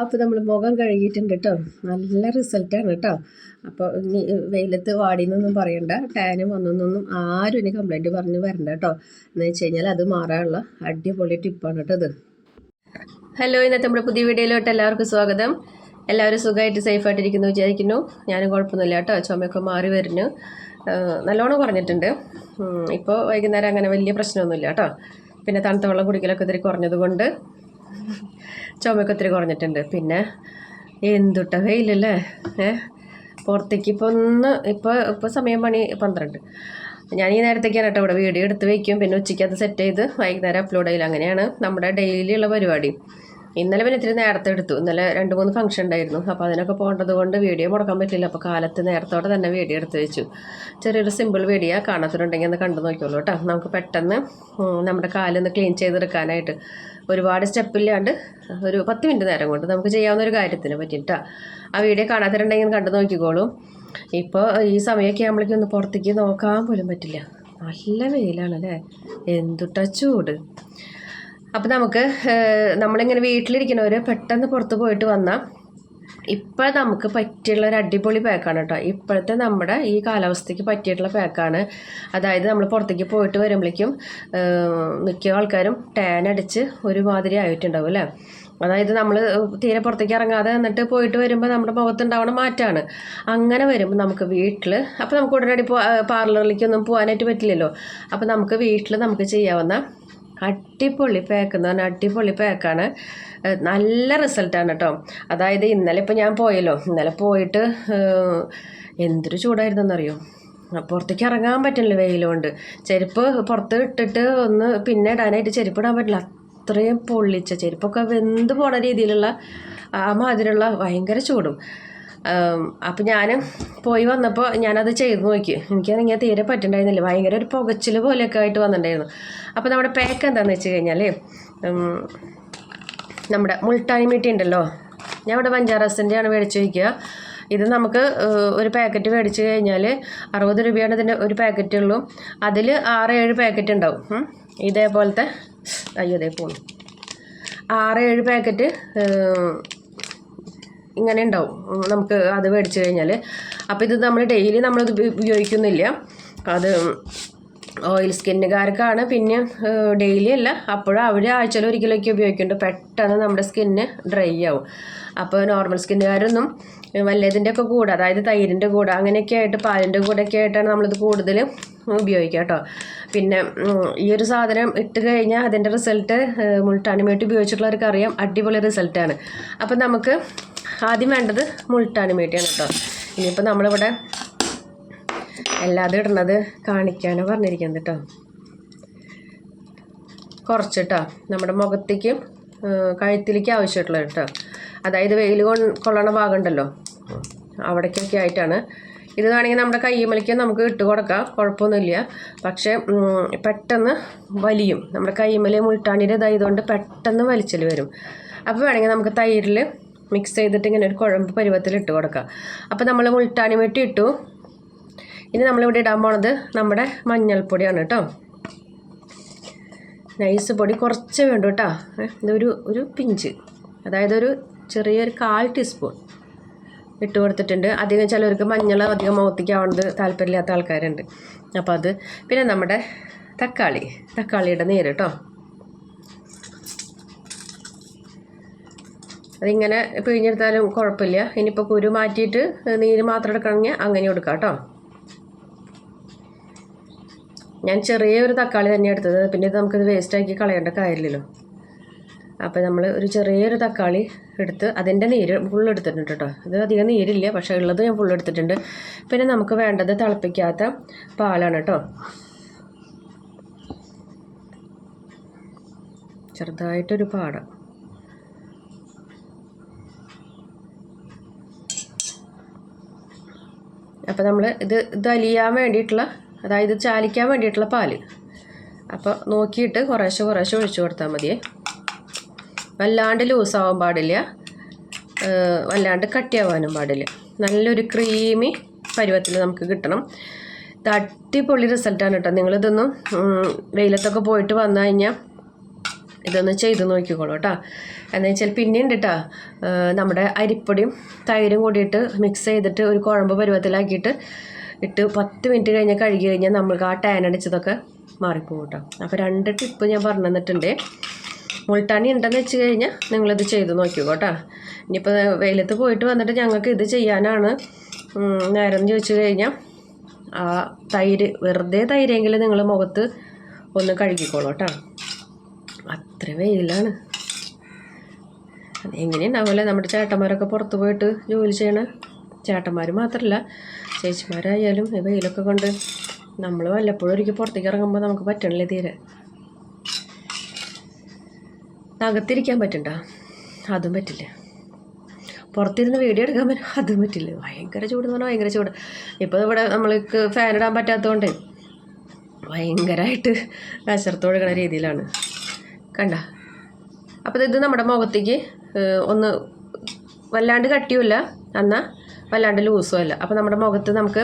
അപ്പോൾ നമ്മൾ മുഖം കഴുകിയിട്ടുണ്ട് കേട്ടോ നല്ല റിസൾട്ടാണ് കേട്ടോ അപ്പോൾ ഇനി വെയിലത്ത് വാടിയെന്നൊന്നും പറയണ്ട. ടാനും വന്നെന്നൊന്നും ആരും ഇനി കംപ്ലൈന്റ് പറഞ്ഞ് വരണ്ട കേട്ടോ എന്ന് വെച്ച് കഴിഞ്ഞാൽ അത് മാറാനുള്ള അടിപൊളി ടിപ്പാണ് കേട്ടോ ഇത്. ഹലോ ഇന്നത്തെ നമ്മുടെ പുതിയ വീഡിയോയിലോട്ട് എല്ലാവർക്കും സ്വാഗതം. എല്ലാവരും സുഖമായിട്ട് സേഫായിട്ടിരിക്കുന്നു വിചാരിക്കുന്നു. ഞാനും കുഴപ്പമൊന്നുമില്ല കേട്ടോ ചുമയൊക്കെ മാറി വരുന്നു. നല്ലോണം കുറഞ്ഞിട്ടുണ്ട്. ഇപ്പോൾ വൈകുന്നേരം അങ്ങനെ വലിയ പ്രശ്നമൊന്നുമില്ല കേട്ടോ പിന്നെ തണുത്ത വെള്ളം കുടിക്കലൊക്കെ ഇത്തിരി കുറഞ്ഞത് കൊണ്ട് ചുമയൊക്കെ ഒത്തിരി കുറഞ്ഞിട്ടുണ്ട്. പിന്നെ എന്തുട്ട വെയിലല്ലേ? ഏ? പുറത്തേക്ക് ഇപ്പോൾ ഒന്ന് ഇപ്പോൾ ഇപ്പോൾ സമയം പണി പന്ത്രണ്ട്. ഞാൻ ഈ നേരത്തേക്കാണ് കേട്ടോ ഇവിടെ വീഡിയോ എടുത്ത് വയ്ക്കും പിന്നെ ഉച്ചയ്ക്ക് അത് സെറ്റ് ചെയ്ത് വൈകുന്നേരം അപ്ലോഡ് ചെയ്യില്ല അങ്ങനെയാണ് നമ്മുടെ ഡെയിലിയുള്ള പരിപാടി. ഇന്നലെ പിന്നെ ഇത്തിരി നേരത്തെ എടുത്തു. ഇന്നലെ രണ്ട് മൂന്ന് ഫംഗ്ഷൻ ഉണ്ടായിരുന്നു. അപ്പോൾ അതിനൊക്കെ പോകേണ്ടത് കൊണ്ട് വീഡിയോ മുടക്കാൻ പറ്റില്ല. അപ്പോൾ കാലത്ത് നേരത്തോടെ തന്നെ വീഡിയോ എടുത്ത് വെച്ചു. ചെറിയൊരു സിമ്പിൾ വീഡിയോ കാണാത്തവരുണ്ടെങ്കിൽ ഒന്ന് കണ്ടു നോക്കിയോളൂ കേട്ടോ. നമുക്ക് പെട്ടെന്ന് നമ്മുടെ കാലൊന്ന് ക്ലീൻ ചെയ്തെടുക്കാനായിട്ട് ഒരുപാട് സ്റ്റെപ്പില്ലാണ്ട് ഒരു പത്ത് മിനിറ്റ് നേരം കൊണ്ട് നമുക്ക് ചെയ്യാവുന്ന ഒരു കാര്യത്തിന് പറ്റിയിട്ടാ ആ വീഡിയോ കാണാത്തവരുണ്ടെങ്കിൽ കണ്ടു നോക്കിക്കോളൂ. ഇപ്പോൾ ഈ സമയമൊക്കെ ആകുമ്പോഴേക്കും ഒന്ന് പുറത്തേക്ക് നോക്കാൻ പോലും പറ്റില്ല. നല്ല വെയിലാണല്ലേ? എന്തുട്ടാ ചൂട്. അപ്പം നമുക്ക് നമ്മളിങ്ങനെ വീട്ടിലിരിക്കുന്നവർ പെട്ടെന്ന് പുറത്ത് പോയിട്ട് വന്നാൽ ഇപ്പോൾ നമുക്ക് പറ്റിയുള്ള ഒരു അടിപൊളി പാക്കാണ് കേട്ടോ ഇപ്പോഴത്തെ നമ്മുടെ ഈ കാലാവസ്ഥയ്ക്ക് പറ്റിയിട്ടുള്ള പാക്കാണ് അതായത് നമ്മൾ പുറത്തേക്ക് പോയിട്ട് വരുമ്പോഴേക്കും മിക്ക ആൾക്കാരും ടാൻ അടിച്ച് ഒരുമാതിരി ആയിട്ടുണ്ടാവും അല്ലേ? അതായത് നമ്മൾ തീരെ പുറത്തേക്ക് ഇറങ്ങാതെ എന്നിട്ട് പോയിട്ട് വരുമ്പോൾ നമ്മുടെ മുഖത്തുണ്ടാവണ മാറ്റമാണ് അങ്ങനെ വരുമ്പോൾ നമുക്ക് വീട്ടിൽ അപ്പോൾ നമുക്ക് ഉടനടി പാർലറിലേക്കൊന്നും പോകാനായിട്ട് പറ്റില്ലല്ലോ. അപ്പോൾ നമുക്ക് വീട്ടിൽ നമുക്ക് ചെയ്യാവുന്ന അടിപൊളി പാക്ക് എന്ന് പറഞ്ഞാൽ അടിപൊളി പാക്കാണ് നല്ല റിസൾട്ടാണ് കേട്ടോ അതായത് ഇന്നലെ ഇപ്പോൾ ഞാൻ പോയല്ലോ. ഇന്നലെ പോയിട്ട് എന്തൊരു ചൂടായിരുന്നെന്നറിയോ? പുറത്തേക്ക് ഇറങ്ങാൻ പറ്റില്ല വെയിലുകൊണ്ട് ചെരുപ്പ് പുറത്ത് ഇട്ടിട്ട് ഒന്ന് പിന്നെ ഇടാനായിട്ട് ചെരുപ്പ് ഇടാൻ പറ്റില്ല. അത്രയും പൊള്ളിച്ച ചെരുപ്പൊക്കെ വെന്ത് പോണ രീതിയിലുള്ള ആ മാതിരിയുള്ള ഭയങ്കര ചൂടും. അപ്പം ഞാൻ പോയി വന്നപ്പോൾ ഞാനത് ചെയ്ത് നോക്കി. എനിക്കതിങ്ങനെ തീരെ പറ്റുന്നുണ്ടായിരുന്നില്ല ഭയങ്കര ഒരു പുകച്ചിൽ പോലെയൊക്കെ ആയിട്ട് വന്നിട്ടുണ്ടായിരുന്നു. അപ്പോൾ നമ്മുടെ പാക്ക് എന്താണെന്ന് വെച്ച് കഴിഞ്ഞാൽ നമ്മുടെ മുൾട്ടാനി മീട്ടി ഉണ്ടല്ലോ ഞാൻ ഇവിടെ പഞ്ചാറസിന്റെയാണ് മേടിച്ച് വയ്ക്കുക ഇത് നമുക്ക് ഒരു പാക്കറ്റ് മേടിച്ച് കഴിഞ്ഞാൽ അറുപത് രൂപയാണ് ഇതിന്റെ ഒരു പാക്കറ്റ് ഉള്ളൂ. അതിൽ ആറ് ഏഴ് പാക്കറ്റ് ഉണ്ടാവും ഇതേപോലത്തെ അയ്യോ അതേ പോകുന്നു ആറ് ഏഴ് പാക്കറ്റ് ഇങ്ങനെ ഉണ്ടാവും. നമുക്ക് അത് മേടിച്ച് കഴിഞ്ഞാൽ അപ്പോൾ ഇത് നമ്മൾ ഡെയിലി നമ്മൾ ഉപ- ഉപയോഗിക്കുന്നില്ല. അത് ഓയിൽ സ്കിന്നുകാർക്കാണ് പിന്നെ ഡെയിലി അല്ല. അപ്പോഴും അവർ ആഴ്ചയിൽ ഒരിക്കലൊക്കെ ഉപയോഗിക്കുന്നുണ്ട്. പെട്ടെന്ന് നമ്മുടെ സ്കിന്ന് ഡ്രൈ ആവും. അപ്പോൾ നോർമൽ സ്കിന്നുകാരൊന്നും വല്ലതിന്റെ ഒക്കെ കൂടെ അതായത് തൈരിന്റെ കൂടെ അങ്ങനെയൊക്കെ ആയിട്ട് പാലിന്റെ കൂടെ ഒക്കെ ആയിട്ടാണ് നമ്മളിത് കൂടുതൽ ഉപയോഗിക്കുക കേട്ടോ. പിന്നെ ഈ ഒരു സാധനം ഇട്ട് കഴിഞ്ഞാൽ അതിന്റെ റിസൾട്ട് മുൾട്ടാണിമേട്ട് ഉപയോഗിച്ചിട്ടുള്ളവർക്ക് അറിയാം അടിപൊളി റിസൾട്ടാണ് അപ്പം നമുക്ക് ആദ്യം വേണ്ടത് മുൾട്ടാണിമേട്ടിയാണ് കേട്ടോ. ഇനിയിപ്പോൾ നമ്മളിവിടെ എല്ലാതും ഇടുന്നത് കാണിക്കാനാണ് പറഞ്ഞിരിക്കുന്നത് കേട്ടോ. കുറച്ച് കേട്ടോ നമ്മുടെ മുഖത്തേക്കും കഴുത്തിലേക്കും ആവശ്യമായിട്ടുള്ളത് കേട്ടോ. അതായത് വെയിൽ കൊ- കൊള്ളണ ഭാഗം ഉണ്ടല്ലോ അവിടേക്കൊക്കെ ആയിട്ടാണ്. ഇത് വേണമെങ്കിൽ നമ്മുടെ കയ്യുമലിക്ക് നമുക്ക് ഇട്ട് കൊടുക്കാം. കുഴപ്പമൊന്നുമില്ല. പക്ഷേ പെട്ടെന്ന് വലിയും. നമ്മുടെ കയ്യുമൽ മുൾട്ടാണിയുടെ ഇതായതുകൊണ്ട് പെട്ടെന്ന് വലിച്ചൽ വരും. അപ്പോൾ വേണമെങ്കിൽ നമുക്ക് തൈരിൽ മിക്സ് ചെയ്തിട്ട് ഇങ്ങനെ ഒരു കുഴമ്പ് പരുവത്തിൽ ഇട്ട് കൊടുക്കുക. അപ്പോൾ നമ്മൾ മുൾട്ടാനി വെട്ടി ഇട്ടു. ഇനി നമ്മളിവിടെ ഇടാൻ പോണത് നമ്മുടെ മഞ്ഞൾപ്പൊടിയാണ് കേട്ടോ. നൈസ് പൊടി കുറച്ച് വേണ്ടു കേട്ടോ. ഇതൊരു ഒരു പിഞ്ച്. അതായത് ഒരു ചെറിയൊരു കാൽ ടീസ്പൂൺ ഇട്ട് കൊടുത്തിട്ടുണ്ട്. അധികം ചിലവർക്ക് മഞ്ഞൾ അധികം മുഖത്തേക്ക് ആവുന്നത് താല്പര്യമില്ലാത്ത ആൾക്കാരുണ്ട്. അപ്പോൾ അത് പിന്നെ നമ്മുടെ തക്കാളി തക്കാളിയുടെ നീര് കേട്ടോ. അതിങ്ങനെ പിഴിഞ്ഞെടുത്താലും കുഴപ്പമില്ല. ഇനിയിപ്പോൾ കുരു മാറ്റിയിട്ട് നീര് മാത്രം എടുക്കണമെങ്കിൽ അങ്ങനെ കൊടുക്കാം കേട്ടോ. ഞാൻ ചെറിയൊരു തക്കാളി തന്നെ എടുത്തത്. പിന്നെ ഇത് നമുക്കിത് വേസ്റ്റാക്കി കളയേണ്ട കാര്യമില്ലല്ലോ. അപ്പോൾ നമ്മൾ ഒരു ചെറിയൊരു തക്കാളി എടുത്ത് അതിന്റെ നീര് ഫുൾ എടുത്തിട്ടുണ്ട് കേട്ടോ. ഇത് അധികം നീരില്ല പക്ഷേ ഉള്ളത് ഞാൻ ഫുൾ എടുത്തിട്ടുണ്ട്. പിന്നെ നമുക്ക് വേണ്ടത് തിളപ്പിക്കാത്ത പാലാണ് കേട്ടോ. ചെറുതായിട്ടൊരു പാട. അപ്പോൾ നമ്മൾ ഇത് ഇത് അലിയാൻ വേണ്ടിയിട്ടുള്ള അതായത് ചാലിക്കാൻ വേണ്ടിയിട്ടുള്ള പാൽ. അപ്പോൾ നോക്കിയിട്ട് കുറേശ്ശെ കുറേശ്ശെ ഒഴിച്ചു കൊടുത്താൽ മതിയേ. വല്ലാണ്ട് ലൂസാവാൻ പാടില്ല. വല്ലാണ്ട് കട്ടിയാവാനും പാടില്ല. നല്ലൊരു ക്രീമി പരുവത്തിൽ നമുക്ക് കിട്ടണം. അടിപൊളി റിസൾട്ടാണ് കേട്ടോ. നിങ്ങളിതൊന്നും വെയിലത്തൊക്കെ പോയിട്ട് വന്നു കഴിഞ്ഞാൽ ഇതൊന്ന് ചെയ്ത് നോക്കിക്കോളൂ കേട്ടോ എന്ന് വെച്ചാൽ പിന്നെയുണ്ട് കേട്ടോ നമ്മുടെ അരിപ്പൊടിയും തൈരും കൂടിയിട്ട് മിക്സ് ചെയ്തിട്ട് ഒരു കുഴമ്പ് പരുവത്തിലാക്കിയിട്ട് ഇട്ട് പത്ത് മിനിറ്റ് കഴിഞ്ഞ് കഴുകി കഴിഞ്ഞാൽ നമ്മൾക്ക് ആ ടാൻ അടിച്ചതൊക്കെ മാറിപ്പോകും കേട്ടോ അപ്പോൾ രണ്ട് ടിപ്പ് ഞാൻ പറഞ്ഞു തന്നിട്ടുണ്ട് മുൾട്ടാണി ഉണ്ടെന്ന് വെച്ച് കഴിഞ്ഞാൽ നിങ്ങളിത് ചെയ്ത് നോക്കിയോ കേട്ടോ ഇനിയിപ്പോൾ വെയിലത്ത് പോയിട്ട് വന്നിട്ട് ഞങ്ങൾക്ക് ഇത് ചെയ്യാനാണ് നേരം ചോദിച്ചു കഴിഞ്ഞാൽ ആ തൈര് വെറുതെ തൈരെങ്കിലും നിങ്ങൾ മുഖത്ത് ഒന്ന് കഴുകിക്കോളൂ കേട്ടോ അത്ര വെയിലാണ് എങ്ങനെയുണ്ടാവുമല്ലേ നമ്മുടെ ചേട്ടന്മാരൊക്കെ പുറത്ത് പോയിട്ട് ജോലി ചെയ്യണ? ചേട്ടന്മാർ മാത്രമല്ല ചേച്ചിമാരായാലും ഈ വെയിലൊക്കെ കൊണ്ട് നമ്മൾ വല്ലപ്പോഴും ഒരിക്കൽ പുറത്തേക്ക് ഇറങ്ങുമ്പോൾ നമുക്ക് പറ്റണില്ലേ തീരെ? അകത്തിരിക്കാൻ പറ്റണ്ട? അതും പറ്റില്ല. പുറത്തിരുന്ന് വീഡിയോ എടുക്കാൻ പറ്റും അതും പറ്റില്ല. ഭയങ്കര ചൂട് എന്ന് പറഞ്ഞാൽ ഭയങ്കര ചൂട്. ഇപ്പോൾ ഇവിടെ നമ്മൾക്ക് ഫാൻ ഇടാൻ പറ്റാത്തതുകൊണ്ട് ഭയങ്കരമായിട്ട് വിശർത്തൊഴുകണ രീതിയിലാണ്. കണ്ട. അപ്പോൾ ഇത് നമ്മുടെ മുഖത്തേക്ക് ഒന്ന് വല്ലാണ്ട് കട്ടിയുമില്ല. എന്നാൽ വല്ലാണ്ട് ലൂസും അല്ല. അപ്പോൾ നമ്മുടെ മുഖത്ത് നമുക്ക്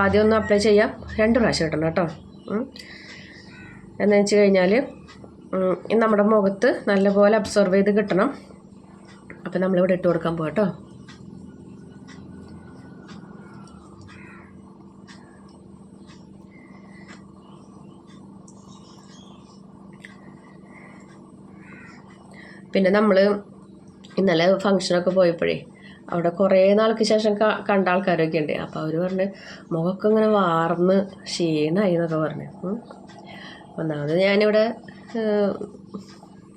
ആദ്യം ഒന്ന് അപ്ലൈ ചെയ്യാം. രണ്ട് പ്രാവശ്യം ഇടണം കേട്ടോ. എന്ന് വെച്ച് കഴിഞ്ഞാൽ നമ്മുടെ മുഖത്ത് നല്ലപോലെ അബ്സോർവ് ചെയ്ത് കിട്ടണം. അപ്പോൾ നമ്മളിവിടെ ഇട്ട് കൊടുക്കാൻ പോകാം കേട്ടോ പിന്നെ നമ്മൾ ഇന്നലെ ഫങ്ഷനൊക്കെ പോയപ്പോഴേ അവിടെ കുറേ നാൾക്ക് ശേഷം കണ്ട ആൾക്കാരൊക്കെ ഉണ്ട്. അപ്പോൾ അവർ പറഞ്ഞ് മുഖമൊക്കെ ഇങ്ങനെ വാർന്ന് ക്ഷീണമായി എന്നൊക്കെ പറഞ്ഞു. ഒന്നാമത് ഞാനിവിടെ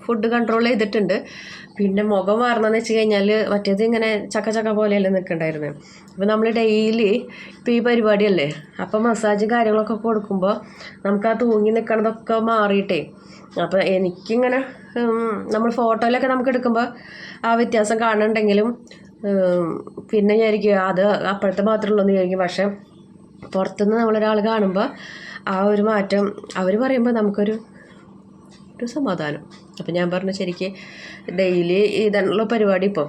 ഫുഡ് കൺട്രോൾ ചെയ്തിട്ടുണ്ട്. പിന്നെ മുഖം മാറണമെന്ന് വെച്ച് കഴിഞ്ഞാൽ മറ്റേത് ഇങ്ങനെ ചക്ക ചക്ക പോലെയല്ലേ നിൽക്കണ്ടായിരുന്നു അപ്പോൾ നമ്മൾ ഡെയിലി ഇപ്പോൾ ഈ പരിപാടിയല്ലേ അപ്പോൾ മസാജും കാര്യങ്ങളൊക്കെ കൊടുക്കുമ്പോൾ നമുക്ക് ആ തൂങ്ങി നിൽക്കണതൊക്കെ മാറിയിട്ടേ. അപ്പോൾ എനിക്കിങ്ങനെ നമ്മൾ ഫോട്ടോയിലൊക്കെ നമുക്ക് എടുക്കുമ്പോൾ ആ വ്യത്യാസം കാണുന്നുണ്ടെങ്കിലും പിന്നെ വിചാരിക്കും അത് അപ്പോഴത്തെ മാത്രമുള്ളൂ എന്ന് വിചാരിക്കും. പക്ഷേ പുറത്തുനിന്ന് നമ്മളൊരാൾ കാണുമ്പോൾ ആ ഒരു മാറ്റം അവർ പറയുമ്പോൾ നമുക്കൊരു ഒരു സമാധാനം. അപ്പം ഞാൻ പറഞ്ഞു ശരിക്ക് ഡെയിലി ഇതാണുള്ള പരിപാടി ഇപ്പോൾ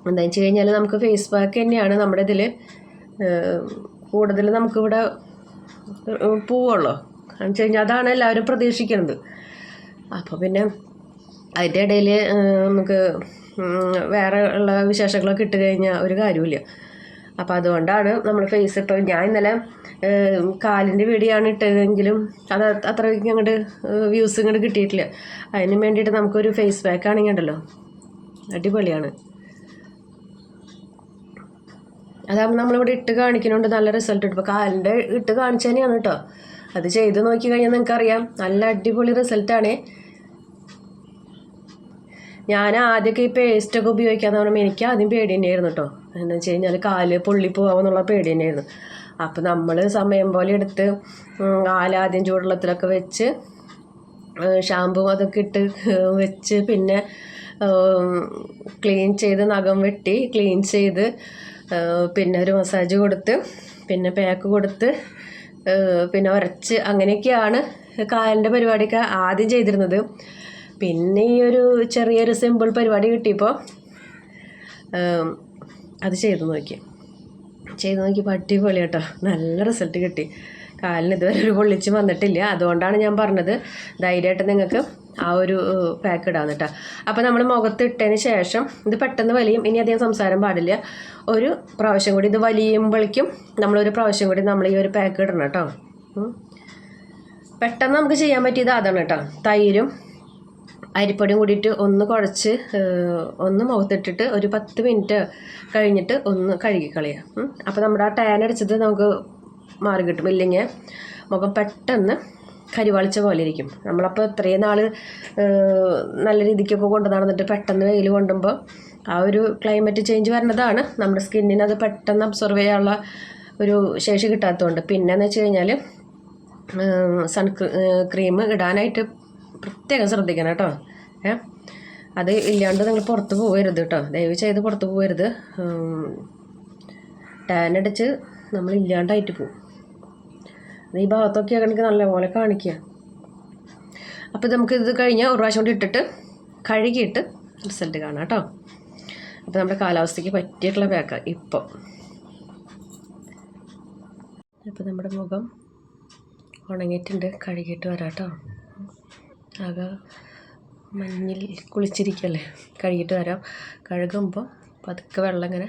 എന്താണെന്ന് വെച്ച് കഴിഞ്ഞാൽ നമുക്ക് ഫേസ് പാക്ക് തന്നെയാണ് നമ്മുടെ ഇതിൽ കൂടുതൽ നമുക്കിവിടെ പോവുള്ളോ. എന്ന് വെച്ച് കഴിഞ്ഞാൽ അതാണ് എല്ലാവരും പ്രതീക്ഷിക്കുന്നത് അപ്പോൾ പിന്നെ അതിന്റെ ഇടയിൽ നമുക്ക് വേറെ ഉള്ള വിശേഷങ്ങളൊക്കെ ഇട്ട് കഴിഞ്ഞാൽ ഒരു കാര്യമില്ല അപ്പോൾ അതുകൊണ്ടാണ് നമ്മൾ ഫേസ് ഇപ്പോൾ ഞാൻ ഇന്നലെ കാലിന്റെ വീഡിയോ ആണ് ഇട്ടതെങ്കിലും അത് അത്രയ്ക്ക് അങ്ങോട്ട് വ്യൂസ് ഇങ്ങോട്ട് കിട്ടിയിട്ടില്ല. അതിന് വേണ്ടിയിട്ട് നമുക്കൊരു ഫേസ് പാക്ക് ആണെങ്കിൽ ഉണ്ടല്ലോ അടിപൊളിയാണ്. അതാകുമ്പോൾ നമ്മളിവിടെ ഇട്ട് കാണിക്കുന്നുണ്ട് നല്ല റിസൾട്ട് കിട്ടും. ഇപ്പോൾ കാലിന്റെ ഇട്ട് കാണിച്ചു തന്നെയാണ് കേട്ടോ. അത് ചെയ്ത് നോക്കി കഴിഞ്ഞാൽ നിങ്ങൾക്കറിയാം നല്ല അടിപൊളി റിസൾട്ടാണ് ഞാൻ ആദ്യമൊക്കെ ഈ പേസ്റ്റൊക്കെ ഉപയോഗിക്കാന്ന് പറയുമ്പോൾ എനിക്ക് ആദ്യം പേടി തന്നെയായിരുന്നു കേട്ടോ എന്ന് വെച്ച് കഴിഞ്ഞാൽ കാൽ പൊള്ളി പോകാമെന്നുള്ള പേടി തന്നെയായിരുന്നു അപ്പോൾ നമ്മൾ സമയം പോലെ എടുത്ത് ആലാദ്യം ചൂടുള്ളത്തിലൊക്കെ വെച്ച് ഷാമ്പു അതൊക്കെ ഇട്ട് വെച്ച് പിന്നെ ക്ലീൻ ചെയ്ത് നഖം വെട്ടി ക്ലീൻ ചെയ്ത് പിന്നെ ഒരു മസാജ് കൊടുത്ത് പിന്നെ പാക്ക് കൊടുത്ത് പിന്നെ ഉരച്ച് അങ്ങനെയൊക്കെയാണ് കാലിന്റെ പരിപാടിയൊക്കെ ആദ്യം ചെയ്തിരുന്നത്. പിന്നെ ഈ ഒരു ചെറിയൊരു സിമ്പിൾ പരിപാടി കിട്ടിയപ്പോൾ അത് ചെയ്തു നോക്കി. ചെയ്ത് നോക്കിയപ്പോൾ അടിപൊളി കേട്ടോ. നല്ല റിസൾട്ട് കിട്ടി. കാലിന് ഇതുവരെ ഒരു പൊള്ളിച്ചും വന്നിട്ടില്ല. അതുകൊണ്ടാണ് ഞാൻ പറഞ്ഞത് ധൈര്യമായിട്ട് നിങ്ങൾക്ക് ആ ഒരു പാക്ക് ഇടാന്ന് കേട്ടോ. അപ്പോൾ നമ്മൾ മുഖത്ത് ഇട്ടതിന് ശേഷം ഇത് പെട്ടെന്ന് വലിയും ഇനി അധികം സംസാരം പാടില്ല. ഒരു പ്രാവശ്യം കൂടി ഇത് വലിയുമ്പോഴേക്കും നമ്മളൊരു പ്രാവശ്യം കൂടി നമ്മൾ ഈ ഒരു പാക്ക് ഇടണം കേട്ടോ. പെട്ടെന്ന് നമുക്ക് ചെയ്യാൻ പറ്റിയത് അതാണ് കേട്ടോ. തൈരും അരിപ്പൊടിയും കൂടിയിട്ട് ഒന്ന് കുഴച്ച് ഒന്ന് മുഖത്തിട്ടിട്ട് ഒരു പത്ത് മിനിറ്റ് കഴിഞ്ഞിട്ട് ഒന്ന് കഴുകി കളയാം അപ്പോൾ നമ്മുടെ ആ ടാൻ അടിച്ചത് നമുക്ക് മാറി കിട്ടും. ഇല്ലെങ്കിൽ മുഖം പെട്ടെന്ന് കരിവാളിച്ച പോലെ ഇരിക്കും. നമ്മളപ്പോൾ ഇത്രയും നാൾ നല്ല രീതിക്കൊക്കെ കൊണ്ടു നടന്നിട്ട് പെട്ടെന്ന് വെയിൽ കൊണ്ടുമ്പോൾ ആ ഒരു ക്ലൈമറ്റ് ചേഞ്ച് വരുന്നതാണ് നമ്മുടെ സ്കിന്നിന് അത് പെട്ടെന്ന് അബ്സോർവ് ചെയ്യാനുള്ള ഒരു ശേഷി കിട്ടാത്തതുകൊണ്ട്. പിന്നെന്ന് വെച്ച് കഴിഞ്ഞാൽ സൺ ക്രീം ഇടാനായിട്ട് പ്രത്യേകം ശ്രദ്ധിക്കണം കേട്ടോ. ഏ? അത് ഇല്ലാണ്ട് നിങ്ങൾ പുറത്ത് പോകരുത് കേട്ടോ. ദയവ് ചെയ്ത് പുറത്ത് പോകരുത്. ടാൻ അടിച്ച് നമ്മൾ ഇല്ലാണ്ടായിട്ട് പോകും അത് ഈ ഭാഗത്തൊക്കെ ആണെങ്കിൽ നല്ലപോലെ കാണിക്കുക. അപ്പോൾ നമുക്ക് ഇത് കഴിഞ്ഞാൽ ഒരു പ്രാവശ്യം കൂടി ഇട്ടിട്ട് കഴുകിയിട്ട് റിസൾട്ട് കാണാം കേട്ടോ. അപ്പോൾ നമ്മുടെ കാലാവസ്ഥയ്ക്ക് പറ്റിയിട്ടുള്ള പാക്ക് ഇപ്പോൾ അപ്പോൾ നമ്മുടെ മുഖം ഉണങ്ങിയിട്ടുണ്ട്. കഴുകിയിട്ട് വരാം കേട്ടോ. ആകെ മഞ്ഞിൽ കുളിച്ചിരിക്കല്ലേ കഴുകിയിട്ട് വരാം. കഴുകുമ്പോൾ പതുക്കെ വെള്ളം ഇങ്ങനെ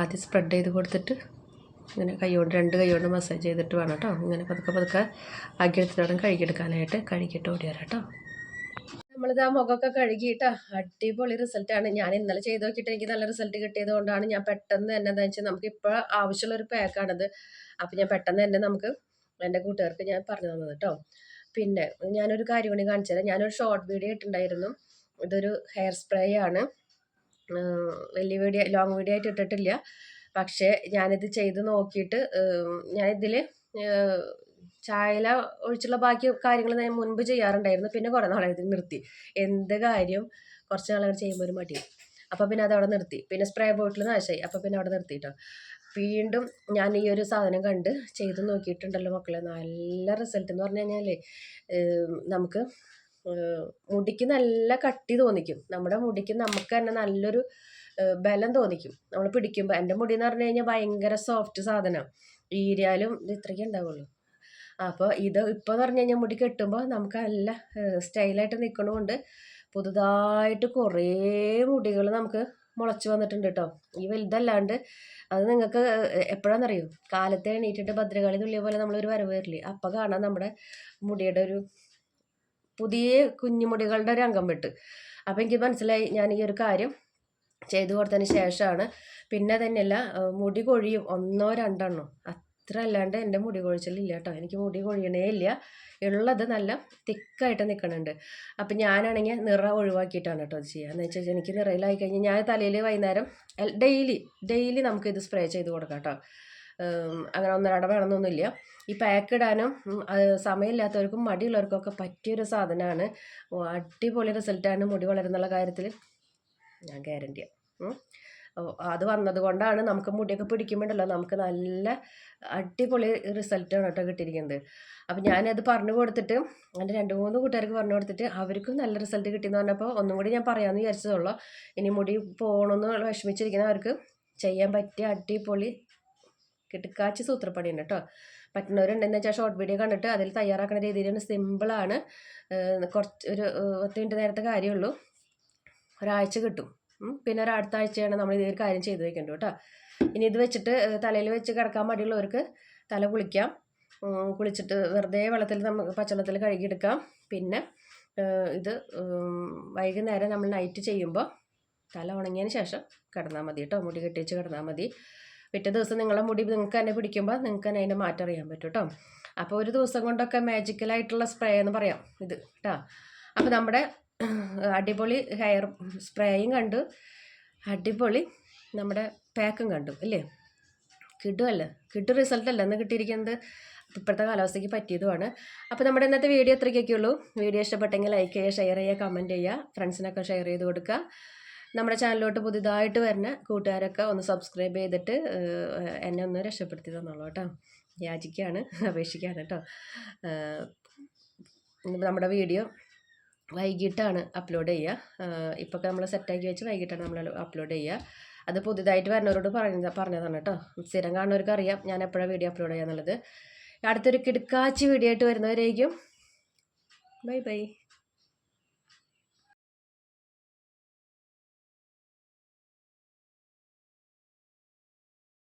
ആദ്യം സ്പ്രെഡ് ചെയ്ത് കൊടുത്തിട്ട് ഇങ്ങനെ കൈകൊണ്ട് രണ്ട് കൈകൊണ്ട് മസാജ് ചെയ്തിട്ട് വേണം കേട്ടോ. ഇങ്ങനെ പതുക്കെ പതുക്കെ ആക്കിയെടുത്തിട്ട് വേണം കഴുകിയെടുക്കാനായിട്ട്. കഴുകിയിട്ട് ഓടി വരാം കേട്ടോ. നമ്മളിത് ആ മുഖമൊക്കെ കഴുകിയിട്ട് അടിപൊളി റിസൾട്ടാണ് ഞാൻ ഇന്നലെ ചെയ്ത് നോക്കിയിട്ട് എനിക്ക് നല്ല റിസൾട്ട് കിട്ടിയത് കൊണ്ടാണ് ഞാൻ പെട്ടെന്ന് തന്നെ എന്താ വെച്ചാൽ നമുക്ക് ഇപ്പോൾ ആവശ്യമുള്ള ഒരു പാക്കാണിത് അപ്പം ഞാൻ പെട്ടെന്ന് തന്നെ നമുക്ക് എന്റെ കൂട്ടുകാർക്ക് ഞാൻ പറഞ്ഞു തന്നത് കേട്ടോ. പിന്നെ ഞാനൊരു കാര്യം കൂടി കാണിച്ചു തരാം ഞാനൊരു ഷോർട്ട് വീഡിയോ ഇട്ടിട്ടുണ്ടായിരുന്നു. ഇതൊരു ഹെയർ സ്പ്രേ ആണ്. വലിയ വീഡിയോ ലോങ് വീഡിയോ ആയിട്ട് ഇട്ടിട്ടില്ല. പക്ഷേ ഞാനിത് ചെയ്ത് നോക്കിയിട്ട് ഞാനിതിൽ ചായല ഒഴിച്ചുള്ള ബാക്കി കാര്യങ്ങൾ ഞാൻ മുൻപ് ചെയ്യാറുണ്ടായിരുന്നു. പിന്നെ കുറേ നാളായിട്ട് നിർത്തി. എന്ത് കാര്യം? കുറച്ച് നാളെ ചെയ്യുമ്പോൾ ഒരു മടി. അപ്പോൾ പിന്നെ അത് അവിടെ നിർത്തി. പിന്നെ സ്പ്രേ ബോട്ടിൽ നാശമായി അപ്പോൾ പിന്നെ അവിടെ നിർത്തിയിട്ടോ വീണ്ടും ഞാൻ ഈ ഒരു സാധനം കണ്ട് ചെയ്ത് നോക്കിയിട്ടുണ്ടല്ലോ മക്കളെ. നല്ല റിസൾട്ട് എന്ന് പറഞ്ഞു കഴിഞ്ഞാൽ നമുക്ക് മുടിക്ക് നല്ല കട്ടി തോന്നിക്കും. നമ്മുടെ മുടിക്ക് നമുക്ക് തന്നെ നല്ലൊരു ബലം തോന്നിക്കും. നമ്മൾ പിടിക്കുമ്പോൾ എന്റെ മുടി എന്ന് പറഞ്ഞു കഴിഞ്ഞാൽ ഭയങ്കര സോഫ്റ്റ് സാധനം. ഈരിയാലും ഇത് ഇത്രയ്ക്ക് ഉണ്ടാവുള്ളൂ. അപ്പോൾ ഇത് ഇപ്പോൾ എന്ന് പറഞ്ഞു കഴിഞ്ഞാൽ മുടി കെട്ടുമ്പോൾ നമുക്ക് നല്ല സ്റ്റൈലായിട്ട് നിൽക്കണമുണ്ട് പുതുതായിട്ട് കുറേ മുടികൾ നമുക്ക് മുളച്ച് വന്നിട്ടുണ്ട് കേട്ടോ ഈ വലുതല്ലാണ്ട് അത് നിങ്ങൾക്ക് എപ്പോഴാണെന്നറിയോ കാലത്തെ എണീറ്റിട്ട് ഭദ്രകാളി തുള്ളിയ പോലെ നമ്മളൊരു വരവ് വരില്ലേ? അപ്പം കാണാം നമ്മുടെ മുടിയുടെ ഒരു പുതിയ കുഞ്ഞുമുടികളുടെ ഒരു അംഗം വെട്ട് അപ്പം എനിക്ക് മനസ്സിലായി ഞാൻ ഈ ഒരു കാര്യം ചെയ്തു കൊടുത്തതിന് ശേഷമാണ് പിന്നെ തന്നെയല്ല മുടി കൊഴിയും ഒന്നോ രണ്ടെണ്ണോ. അത്ര അല്ലാണ്ട് എന്റെ മുടി കൊഴിച്ചിലില്ല കേട്ടോ. എനിക്ക് മുടി കൊഴിയണേ ഇല്ല. ഉള്ളത് നല്ല തിക്കായിട്ട് നിൽക്കണുണ്ട് അപ്പം ഞാനാണെങ്കിൽ നിറ ഒഴിവാക്കിയിട്ടാണ് കേട്ടോ അത് ചെയ്യുക എന്ന് വെച്ചാൽ എനിക്ക് നിറയിലായി കഴിഞ്ഞാൽ ഞാൻ തലയിൽ വൈകുന്നേരം ഡെയിലി ഡെയിലി നമുക്ക് ഇത് സ്പ്രേ ചെയ്ത് കൊടുക്കാം കേട്ടോ. അങ്ങനെ ഒന്നരാട വേണമെന്നൊന്നുമില്ല ഈ പാക്ക് ഇടാനും സമയമില്ലാത്തവർക്കും മടിയുള്ളവർക്കൊക്കെ പറ്റിയൊരു സാധനമാണ് അടിപൊളി റിസൾട്ടാണ് മുടി വളരുന്നുള്ള കാര്യത്തിൽ ഞാൻ ഗ്യാരണ്ടിയാണ് അത് വന്നത് കൊണ്ടാണ് നമുക്ക് മുടിയൊക്കെ പിടിക്കുമ്പോഴല്ലോ നമുക്ക് നല്ല അടിപൊളി റിസൾട്ടാണ് കേട്ടോ കിട്ടിയിരിക്കുന്നത്. അപ്പം ഞാനത് പറഞ്ഞു കൊടുത്തിട്ട് എന്റെ രണ്ട് മൂന്ന് കൂട്ടുകാർക്ക് പറഞ്ഞു കൊടുത്തിട്ട് അവർക്കും നല്ല റിസൾട്ട് കിട്ടിയെന്ന് പറഞ്ഞപ്പോൾ ഒന്നും കൂടി ഞാൻ പറയാമെന്ന് വിചാരിച്ചതുള്ളൂ. ഇനി മുടി പോകണമെന്ന് വിഷമിച്ചിരിക്കുന്നവർക്ക് ചെയ്യാൻ പറ്റിയ അടിപൊളി കിട്ടുക്കാച്ചി സൂത്രപ്പണിയാണ് കേട്ടോ. പറ്റുന്നവരുണ്ടെന്ന് വെച്ചാൽ ഷോർട്ട് വീഡിയോ കണ്ടിട്ട് അതിൽ തയ്യാറാക്കുന്ന രീതിയിലാണ് സിമ്പിളാണ് കുറച്ച് ഒരു പത്ത് മിനിറ്റ് നേരത്തെ കാര്യമുള്ളൂ. ഒരാഴ്ച കിട്ടും. പിന്നെ ഒരു അടുത്ത ആഴ്ചയാണ് നമ്മൾ ഇതേ ഒരു കാര്യം ചെയ്ത് വെക്കേണ്ടത് കേട്ടോ. ഇനി ഇത് വെച്ചിട്ട് തലയിൽ വെച്ച് കിടക്കാൻ മടിയുള്ളവർക്ക് തല കുളിക്കാം. കുളിച്ചിട്ട് വെറുതെ വെള്ളത്തിൽ നമുക്ക് പച്ചവെള്ളത്തിൽ കഴുകിയെടുക്കാം. പിന്നെ ഇത് വൈകുന്നേരം നമ്മൾ നൈറ്റ് ചെയ്യുമ്പോൾ തല ഉണങ്ങിയതിന് ശേഷം കിടന്നാൽ മതി കേട്ടോ. മുടി കെട്ടിച്ച് കിടന്നാൽ മതി. പിറ്റേ ദിവസം നിങ്ങളുടെ മുടി നിങ്ങൾക്ക് തന്നെ പിടിക്കുമ്പോൾ നിങ്ങൾക്ക് തന്നെ അതിന്റെ മാറ്റം അറിയാൻ പറ്റും കേട്ടോ. അപ്പോൾ ഒരു ദിവസം കൊണ്ടൊക്കെ മാജിക്കലായിട്ടുള്ള സ്പ്രേ എന്ന് പറയാം ഇത് കേട്ടോ. അപ്പോൾ നമ്മുടെ അടിപൊളി ഹെയർ സ്പ്രേയും കണ്ടു. അടിപൊളി നമ്മുടെ പാക്കും കണ്ടു അല്ലേ? കിട്ടുമല്ലേ കിട്ടു അല്ല? എന്ന് കിട്ടിയിരിക്കുന്നത്. ഇപ്പോഴത്തെ കാലാവസ്ഥയ്ക്ക് പറ്റിയതുമാണ്. അപ്പോൾ നമ്മുടെ ഇന്നത്തെ വീഡിയോ അത്രയ്ക്കൊക്കെ ഉള്ളൂ. വീഡിയോ ഇഷ്ടപ്പെട്ടെങ്കിൽ ലൈക്ക് ചെയ്യുക ഷെയർ ചെയ്യുക കമന്റ് ചെയ്യുക ഫ്രണ്ട്സിനൊക്കെ ഷെയർ ചെയ്ത് കൊടുക്കുക. നമ്മുടെ ചാനലിലോട്ട് പുതിയതായിട്ട് വരുന്ന കൂട്ടുകാരൊക്കെ ഒന്ന് സബ്സ്ക്രൈബ് ചെയ്തിട്ട് എന്നെ ഒന്ന് രക്ഷപ്പെടുത്തി തന്നോളൂ കേട്ടോ. യാചിക്കുകയാണ് അപേക്ഷിക്കുകയാണ് കേട്ടോ. നമ്മുടെ വീഡിയോ വൈകിട്ടാണ് അപ്ലോഡ് ചെയ്യുക. ഇപ്പോൾ നമ്മൾ സെറ്റാക്കി വെച്ച് വൈകിട്ടാണ് നമ്മൾ അപ്ലോഡ് ചെയ്യുക. അത് പുതിയതായിട്ട് വരുന്നവരോട് പറഞ്ഞ പറഞ്ഞതാണ് കേട്ടോ സ്ഥിരം കാണുന്നവർക്ക് അറിയാം ഞാൻ എപ്പോഴാണ് വീഡിയോ അപ്ലോഡ് ചെയ്യാന്നുള്ളത് അടുത്തൊരു കിടക്കാച്ചി വീഡിയോ ആയിട്ട് വരുന്നവരേക്കും. Bye bye